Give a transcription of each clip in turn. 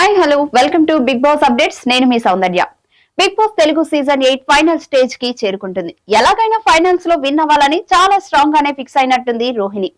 Hi hello. Welcome to Bigg Boss updates. నేను మీ Soundarya. Bigg Boss Telugu season eight final స్టేజ్కి చేరుకుంటుంది. ఎలాగైనా ఫైనల్స్లో win అవ్వాలని చాలా స్ట్రాంగ్ గానే ఫిక్స్ అయినట్టుంది రోహిణి.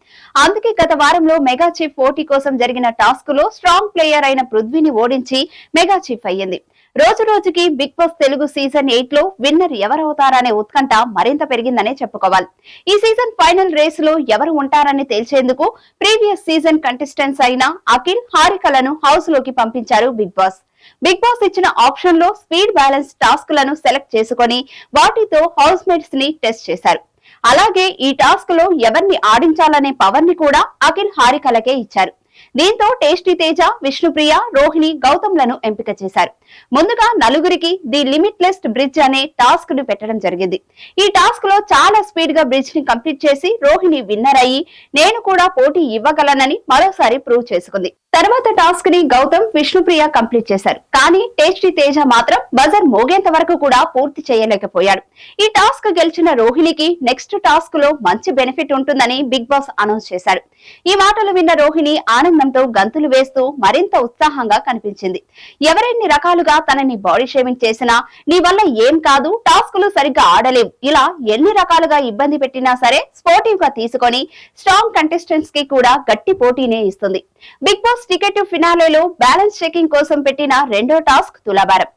అందుకే గత వారంలో మెగా చీఫ్ పోటీ కోసం జరిగిన టాస్క్లో స్ట్రాంగ్ ప్లేయర్ అయిన పృథ్వీని ఓడించి మెగా చీఫ్ అయ్యింది. రోజు రోజుకి బిగ్ బాస్ తెలుగు సీజన్ ఎయిట్లో విన్నర్ ఎవరవుతారనే ఉత్కంఠ మరింత పెరిగిందనే చెప్పుకోవాలి. ఈ సీజన్ ఫైనల్ రేస్లో ఎవరు ఉంటారని తేల్చేందుకు ప్రీవియస్ సీజన్ కంటెస్టెంట్స్ అయిన అఖిల్ హారికలను హౌస్లోకి పంపించారు బిగ్ బాస్. బిగ్ బాస్ ఇచ్చిన ఆప్షన్లో స్పీడ్ బ్యాలెన్స్ టాస్క్లను సెలెక్ట్ చేసుకొని వాటితో హౌస్ మేట్స్ని టెస్ట్ చేశారు. అలాగే ఈ టాస్క్లో ఎవరిని ఆడించాలనే పవర్ని కూడా అఖిల్ హారికలకే ఇచ్చారు. దీంతో టేస్టీ తేజ విష్ణుప్రియ రోహిణి గౌతమ్లను ఎంపిక చేశారు. ముందుగా నలుగురికి ది లిమిట్లెస్ బ్రిడ్జ్ అనే టాస్క్ను పెట్టడం జరిగింది. ఈ టాస్క్లో చాలా స్పీడ్గా బ్రిడ్జ్ని కంప్లీట్ చేసి రోహిణి విన్నర్ అయ్యి నేను కూడా పోటీ ఇవ్వగలనని మరోసారి ప్రూవ్ చేసుకుంది. తర్వాత టాస్క్ని గౌతమ్ విష్ణుప్రియ కంప్లీట్ చేశారు. కానీ టేస్టీ తేజ మాత్రం బజర్ మోగేంత వరకు కూడా పూర్తి చేయలేకపోయాడు. ఈ టాస్క్ గెలిచిన రోహిణికి నెక్స్ట్ టాస్క్లో మంచి బెనిఫిట్ ఉంటుందని బిగ్ బాస్ అనౌన్స్ చేశారు. ఈ మాటలు విన్న రోహిణి ఆనందంతో గంతులు వేస్తూ మరింత ఉత్సాహంగా కనిపించింది. ఎవరెన్ని రకాలుగా తనని బాడీ షేవింగ్ చేసినా నీ వల్ల ఏం కాదు టాస్కులు సరిగ్గా ఆడలేవు. ఇలా ఎన్ని రకాలుగా ఇబ్బంది పెట్టినా సరే స్పోర్టివ్గా తీసుకొని స్ట్రాంగ్ కంటెస్టెంట్స్కి కూడా గట్టి పోటీనే ఇస్తుంది. బిగ్ బాస్ టికెట్ ఫినాలేలో బ్యాలెన్స్ చెకింగ్ కోసం పెట్టిన రెండో టాస్క్ తులాభారం.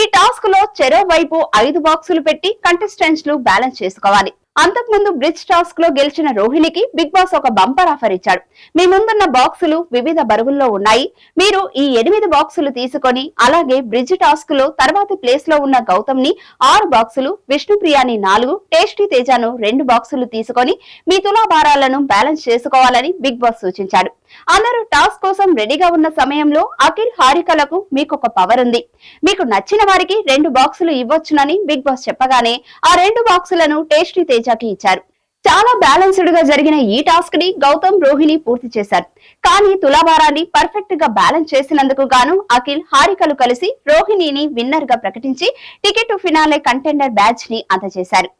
ఈ టాస్క్లో చెరో వైపు ఐదు బాక్సులు పెట్టి కంటెస్టెంట్స్లు బ్యాలెన్స్ చేసుకోవాలి. అంతకుముందు బ్రిడ్జ్ టాస్క్లో గెలిచిన రోహిణికి బిగ్ బాస్ ఒక బంపర్ ఆఫర్ ఇచ్చాడు. మీ ముందున్న బాక్సులు వివిధ బరువుల్లో ఉన్నాయి. మీరు ఈ ఎనిమిది బాక్సులు తీసుకొని అలాగే బ్రిడ్జ్ టాస్క్లో తర్వాతి ప్లేస్లో ఉన్న గౌతమ్ని ఆరు బాక్సులు విష్ణుప్రియాని నాలుగు టేస్టీ తేజాను రెండు బాక్సులు తీసుకొని మీ తులాభారాలను బ్యాలెన్స్ చేసుకోవాలని బిగ్ బాస్ సూచించాడు. అందరూ టాస్క్ కోసం రెడీగా ఉన్న సమయంలో అఖిల్ హారికలకు మీకు ఒక పవర్ ఉంది. మీకు నచ్చిన వారికి రెండు బాక్సులు ఇవ్వొచ్చునని బిగ్ బాస్ చెప్పగానే ఆ రెండు బాక్సులను టేస్టీ తేజాకి ఇచ్చారు. చాలా బ్యాలెన్స్డ్గా జరిగిన ఈ టాస్క్ని గౌతమ్ రోహిణి పూర్తి చేశారు. కానీ తులాభారాన్ని పర్ఫెక్ట్గా బ్యాలెన్స్ చేసినందుకు గాను అఖిల్ హారికలు కలిసి రోహిణిని విన్నర్గా ప్రకటించి టికెట్ ఫినాలే కంటెండర్ బ్యాచ్ని అందజేశారు.